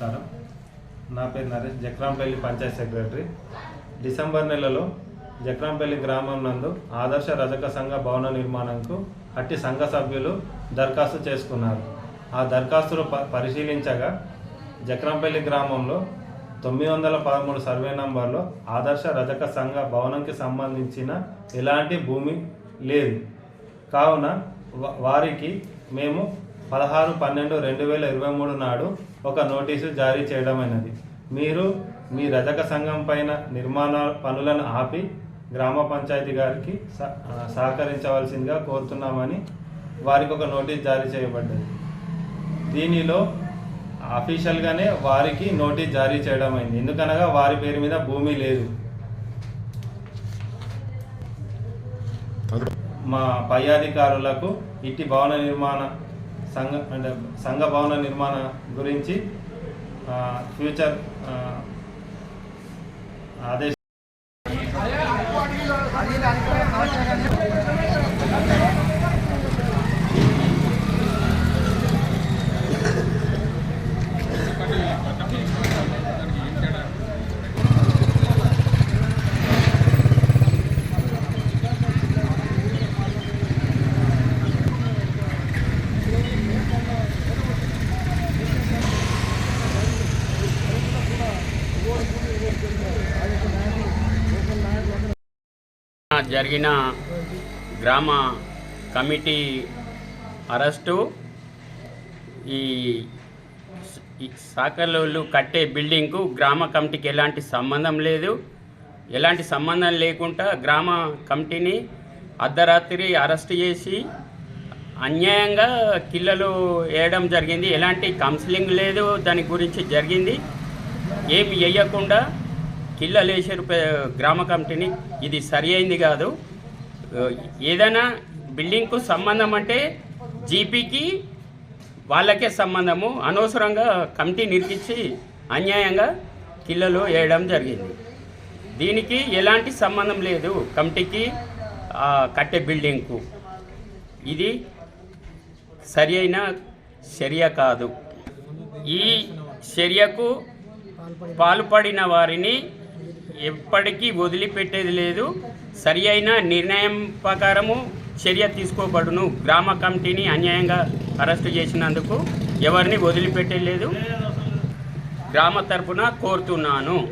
నమస్కారం. నా పేరు నరేష్ జక్రాంపల్లి పంచాయత్ సెక్రటరీ. డిసెంబర్ నెలలో జక్రాంపల్లి గ్రామం నందు ఆదర్శ రజక సంఘ భవన నిర్మాణంకు అట్టి సంఘ సభ్యులు దరఖాస్తు చేసుకున్నారు. ఆ దరఖాస్తులు ప పరిశీలించగా జక్రాంపల్లి గ్రామంలో తొమ్మిది వందల పదమూడు సర్వే నంబర్లో ఆదర్శ రజక సంఘ భవనంకి సంబంధించిన ఎలాంటి భూమి లేదు. కావున వారికి మేము పదహారు పన్నెండు రెండు వేల ఇరవై మూడు నాడు ఒక నోటీసు జారీ చేయడమైనది. మీరు మీ రజక సంఘం పైన నిర్మాణ పనులను ఆపి గ్రామ పంచాయతీ గారికి సహకరించవలసిందిగా కోరుతున్నామని వారికి ఒక నోటీస్ జారీ చేయబడ్డది. దీనిలో అఫీషియల్గానే వారికి నోటీస్ జారీ చేయడం అయింది ఎందుకనగా వారి పేరు మీద భూమి లేదు. మా పై అధికారులకు ఇట్టి భవన నిర్మాణ సంఘ అంటే సంఘ భవన నిర్మాణ గురించి ఆ, ఫ్యూచర్ ఆదేశ జరిగిన గ్రామ కమిటీ అరెస్టు. ఈ ఈ సాకర్లు కట్టే బిల్డింగ్కు గ్రామ కమిటీకి ఎలాంటి సంబంధం లేదు. ఎలాంటి సంబంధం లేకుండా గ్రామ కమిటీని అర్ధరాత్రి అరెస్ట్ చేసి అన్యాయంగా కిల్లలు వేయడం జరిగింది. ఎలాంటి కౌన్సిలింగ్ లేదు. దాని గురించి జరిగింది. ఏమి వేయకుండా కిల్ల వేసారు గ్రామ కమిటీని ఇది సరి అయింది కాదు. ఏదైనా బిల్డింగ్కు సంబంధం అంటే జీపీకి వాళ్ళకే సంబంధము. అనవసరంగా కమిటీ నిర్మించి అన్యాయంగా కిల్లలు వేయడం జరిగింది. దీనికి ఎలాంటి సంబంధం లేదు. కమిటీకి కట్టే బిల్డింగ్కు. ఇది సరి అయిన చర్య కాదు. ఈ చర్యకు పాల్పడిన వారిని ఎప్పటికీ వదిలిపెట్టేది లేదు. సరి అయిన నిర్ణయం ప్రకారము చర్య తీసుకోబడును. గ్రామ కమిటీని అన్యాయంగా అరెస్టు చేసినందుకు ఎవరిని వదిలిపెట్టలేదు గ్రామ తరఫున కోరుతున్నాను.